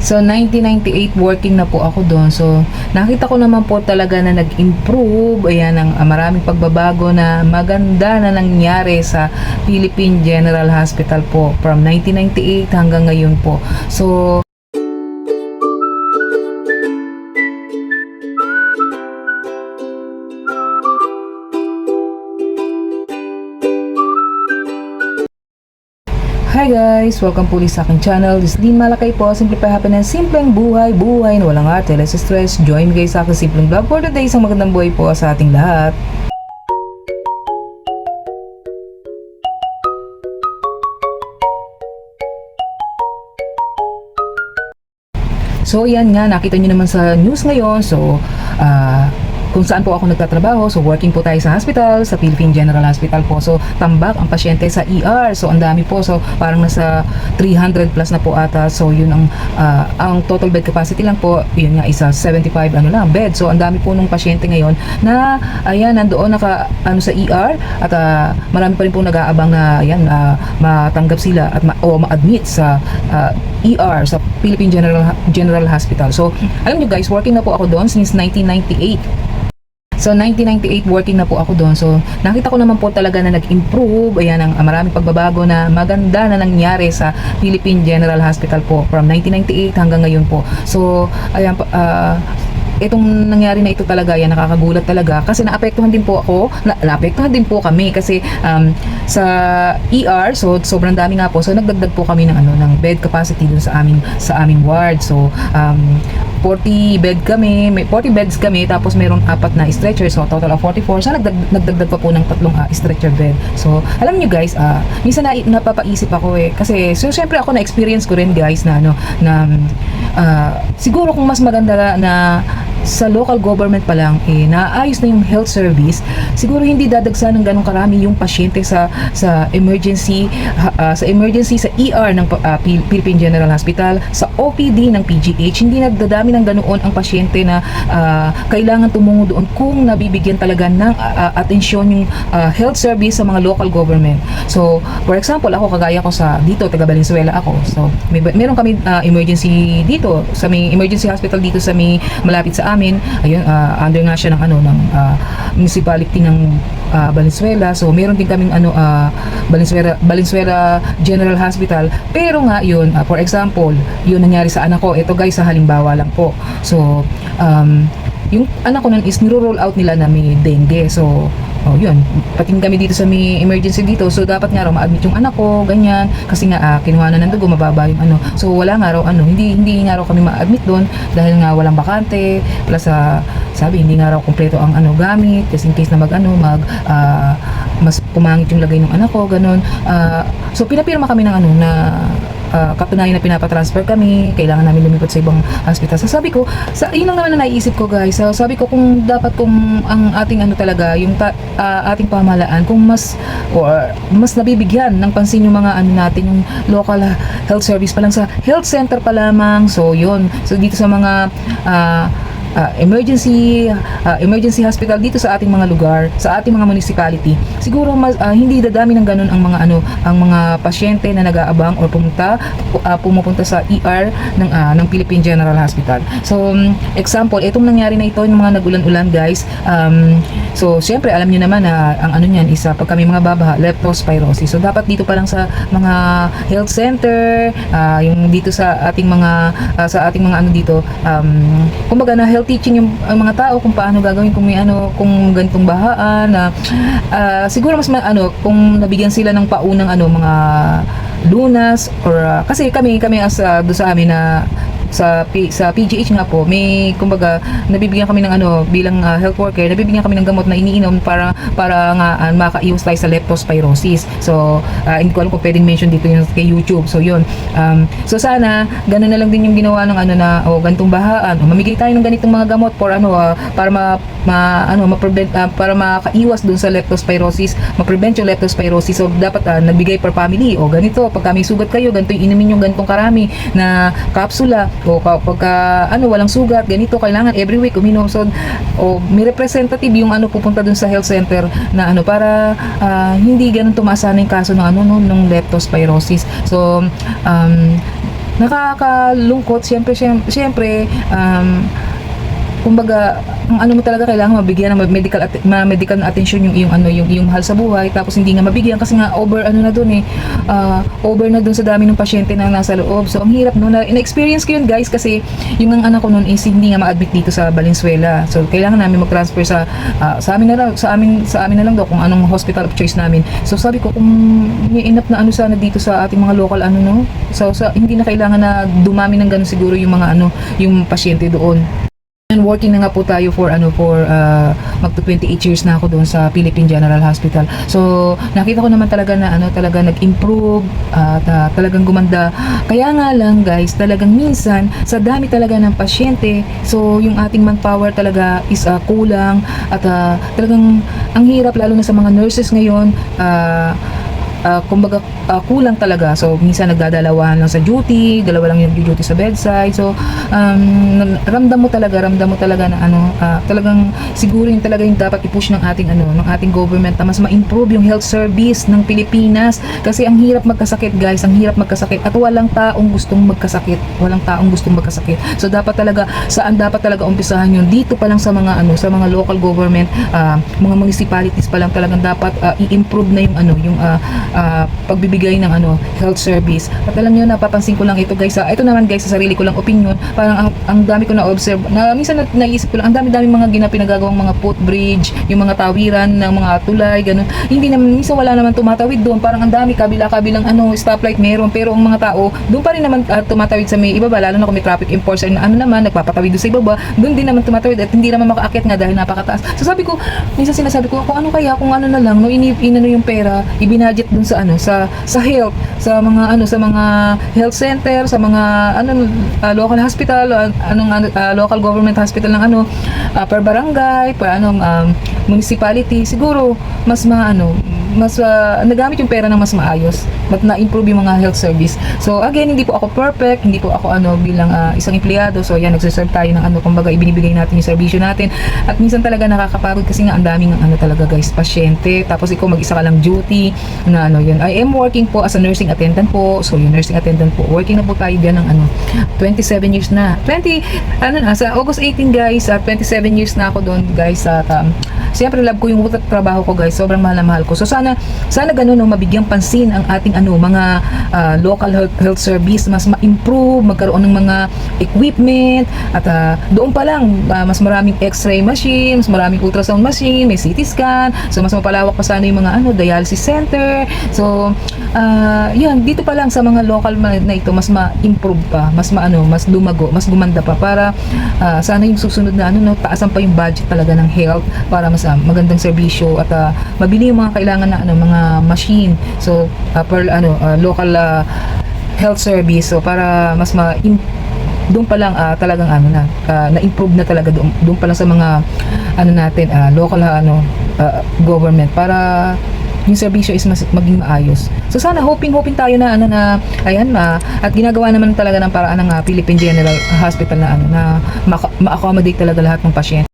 So 1998 working na po ako doon. So nakita ko naman po talaga na nag-improve. Ayan ang maraming pagbabago na maganda na nangyari sa Philippine General Hospital po from 1998 hanggang ngayon po. So Hi guys! Welcome po ulit sa aking channel. This is Dean Malakay po. Simplify Happiness. Simpleng buhay, buhay na walang ate, less stress. Join me guys sa aking simpleng vlog for today. Isang magandang buhay po sa ating lahat. So yan nga, nakita nyo naman sa news ngayon. So, ah, kung saan po ako nagtatrabaho. So, working po tayo sa hospital, sa Philippine General Hospital po. So, tambak ang pasyente sa ER. So, ang dami po. So, parang nasa 300 plus na po ata. So, yun ang, ah, ang total bed capacity lang po, yun nga, isa 75 ano lang, bed. So, ang dami po nung pasyente ngayon na, ayan, nandoon naka, ano sa ER at ah, marami pa rin po nag-aabang na, ayan, ah, matanggap sila at ma- o ma-admit sa ah, ER, sa Philippine General General Hospital. So, alam nyo guys, working na po ako doon since 1998. So 1998 working na po ako doon. So nakita ko naman po talaga na nag-improve. Ayan ang maraming pagbabago na maganda na nangyari sa Philippine General Hospital po from 1998 hanggang ngayon po. So ayan ah, itong nangyari na ito talaga yan nakakagulat talaga kasi naapektuhan din po ako na, naapektuhan din po kami kasi um, sa ER so sobrang dami nga po so nagdagdag po kami ng ano ng bed capacity dun sa amin sa aming ward so um, 40 bed kami, may 40 beds kami, tapos mayroong apat na stretcher, so total of 44. So nagdag, nagdagdag pa po ng tatlong ah, stretcher bed. So alam niyo guys, ah, minsan na, napapaisip ako eh, kasi so syempre ako na experience ko rin guys na ano, na ah, siguro kung mas maganda na sa local government pa lang eh naayos na yung health service. Siguro hindi dadagsa ng ganong karami yung pasyente sa sa emergency ah, sa emergency sa ER ng Phil- Philippine General Hospital sa OPD ng PGH hindi nagdadami ng ganoon ang pasyente na ah, kailangan tumungo doon kung nabibigyan talaga ng ah, atensyon yung ah, health service sa mga local government. So for example ako kagaya ko sa dito taga Valenzuela ako. So may meron kami ah, emergency dito sa may emergency hospital dito sa may malapit sa amin ayun ah, under nga siya ng ano ng ah, municipality ng ah, Valenzuela. So meron din kaming ano ah, Valenzuela Valenzuela General Hospital. Pero nga yun ah, for example yun nangyari sa anak ko. Ito guys sa halimbawa lang po. So um, yung anak ko nun is niro-roll out nila na may dengue so Oh, yun. Pating kami dito sa may emergency dito. So, dapat nga raw ma-admit yung anak ko, ganyan. Kasi nga, ah, kinuha na ng dugo, mababa yung ano. So, wala nga raw, ano, hindi, hindi nga raw kami ma-admit doon dahil nga walang bakante. Plus, sa sabi, hindi nga raw kompleto ang ano gamit. Just in case na mag, ano, mag, ah, mas pumangit yung lagay ng anak ko, ganun. Ah, so, pinapirma kami ng ano, na uh, katunayan na pinapatransfer kami, kailangan namin lumipat sa ibang hospital. So sabi ko, sa, yun lang naman na naiisip ko guys. So sabi ko kung dapat kung ang ating ano talaga, yung ta, ah, ating pamahalaan, kung mas or mas nabibigyan ng pansin yung mga ano natin, yung local health service pa lang sa health center pa lamang. So yun. So dito sa mga ah, ah, emergency ah, emergency hospital dito sa ating mga lugar, sa ating mga municipality. Siguro mas ah, hindi dadami ng ganun ang mga ano, ang mga pasyente na nag-aabang or pumunta pu- ah, pumupunta sa ER ng ah, ng Philippine General Hospital. So um, example, itong nangyari na ito yung mga nagulan-ulan guys. Um, so syempre alam niyo naman na ang ano niyan is ah, pag kami mga babaha, leptospirosis. So dapat dito pa lang sa mga health center, ah, yung dito sa ating mga ah, sa ating mga ano dito, um, kumbaga na health teaching yung ang mga tao kung paano gagawin kung may ano kung ganitong bahaan na ah, siguro mas ma- ano kung nabigyan sila ng paunang ano mga lunas or ah, kasi kami kami as uh, do sa amin na sa P- sa PGH nga po may kumbaga nabibigyan kami ng ano bilang ah, health worker nabibigyan kami ng gamot na iniinom para para nga uh, makaiwas tayo sa leptospirosis. So ah, hindi ko alam kung pwedeng mention dito yung kay YouTube. So yun. Um, so sana ganun na lang din yung ginawa ng ano na o ganitong bahaan. O mamigay tayo ng ganitong mga gamot for ano ah, para ma, ma ano ma-prevent ah, para makaiwas dun sa leptospirosis ma-prevent yung leptospirosis. So dapat ah, nagbigay per family. O ganito pag may sugat kayo ganito inumin yung ganitong karami na kapsula o kapag ano walang sugat ganito kailangan every week uminom. So o may representative yung ano pupunta dun sa health center na ano para ah, hindi ganun tumaas sana yung kaso ng ano no ng leptospirosis. So um, nakakalungkot. Siyempre siyempre, siyempre um, kumbaga ang ano mo talaga kailangan mabigyan ng medical at- ma- medical na attention yung yung ano yung yung mahal sa buhay tapos hindi nga mabigyan kasi nga over ano na doon eh ah, over na doon sa dami ng pasyente na nasa loob. So ang hirap no na in-experience ko yun guys kasi yung ang anak ko noon is hindi nga ma-admit dito sa Valenzuela. So kailangan namin mag-transfer sa ah, sa amin na lang sa amin sa amin na lang daw kung anong hospital of choice namin. So sabi ko kung may enough na ano sana dito sa ating mga local ano no? So sa hindi na kailangan na dumami ng ganun siguro yung mga ano yung pasyente doon And working na nga po tayo for ano for uh, magto 28 years na ako doon sa Philippine General Hospital. So nakita ko naman talaga na ano talaga nag-improve at uh, talagang gumanda. Kaya nga lang guys, talagang minsan sa dami talaga ng pasyente, so yung ating manpower talaga is uh, kulang at uh, talagang ang hirap lalo na sa mga nurses ngayon uh, uh, kumbaga uh, kulang talaga. So minsan nagdadalawahan lang sa duty, dalawa lang yung duty sa bedside. So um, ramdam mo talaga, ramdam mo talaga na ano, ah, talagang siguro yung talaga yung dapat i-push ng ating ano, ng ating government na mas ma-improve yung health service ng Pilipinas kasi ang hirap magkasakit guys, ang hirap magkasakit at walang taong gustong magkasakit, walang taong gustong magkasakit. So dapat talaga saan dapat talaga umpisahan yun dito pa lang sa mga ano, sa mga local government, ah, mga municipalities pa lang talagang dapat ah, i-improve na yung ano, yung ah, ah, pagbibigay ng ano, health service. At alam niyo napapansin ko lang ito guys, ah, ito naman guys sa sarili ko lang opinion, parang ang, ang dami ko na observe na minsan na, naisip ko lang ang dami-dami mga ginapinagagawang mga footbridge, yung mga tawiran ng mga tulay, ganun. Hindi naman minsan wala naman tumatawid doon, parang ang dami kabila-kabilang ano stoplight meron, pero ang mga tao doon pa rin naman ah, tumatawid sa may ibaba lalo na kung may traffic enforcer na ano naman nagpapatawid doon sa ibaba, doon din naman tumatawid at hindi naman makaakyat nga dahil napakataas. So sabi ko, minsan sinasabi ko kung ano kaya kung ano na lang no ini inano yung pera, ibinudget doon sa ano sa sa health, sa mga ano sa mga health center, sa mga ano ah, local hospital, ah, anong ano, ah, local government hospital ng ano ah, per barangay, per anong um, municipality, siguro mas maano mas ah, nagamit yung pera ng mas maayos at na-improve yung mga health service. So again, hindi po ako perfect, hindi po ako ano bilang ah, isang empleyado. So yan, nagsiserve tayo ng ano, kumbaga ibinibigay natin yung serbisyo natin. At minsan talaga nakakapagod kasi nga ang daming ano talaga guys, pasyente. Tapos ikaw mag-isa ka lang duty na ano yun. I am working po as a nursing attendant po. So yung nursing attendant po, working na po tayo diyan ng ano 27 years na. 20 ano na sa August 18 guys, ah, 27 years na ako doon guys sa um, Siyempre love ko yung trabaho ko guys, sobrang mahal na mahal ko. So sana sana ganun no, mabigyang pansin ang ating ano mga ah, local health, health service, mas ma-improve, magkaroon ng mga equipment at ah, doon pa lang ah, mas maraming x-ray machine, mas maraming ultrasound machine, may CT scan. So mas mapalawak pa sana yung mga ano dialysis center. So ah, yan dito pa lang sa mga local na ito mas ma-improve pa, mas maano, mas lumago, mas gumanda pa para ah, sana yung susunod na ano no, taasan pa yung budget talaga ng health para mas ah, magandang serbisyo at ah, mabili yung mga kailangan na ano mga machine. So ah, per ano ah, local ah, health service so para mas ma doon pa lang ah, talagang ano na ah, na-improve na talaga doon, doon pa lang sa mga ano natin ah, local ano ah, government para yung serbisyo is mas maging maayos. So sana hoping hoping tayo na ano na ayan ma at ginagawa naman talaga ng paraan ng ah, Philippine General Hospital na ano na maka- ma-accommodate talaga lahat ng pasyente.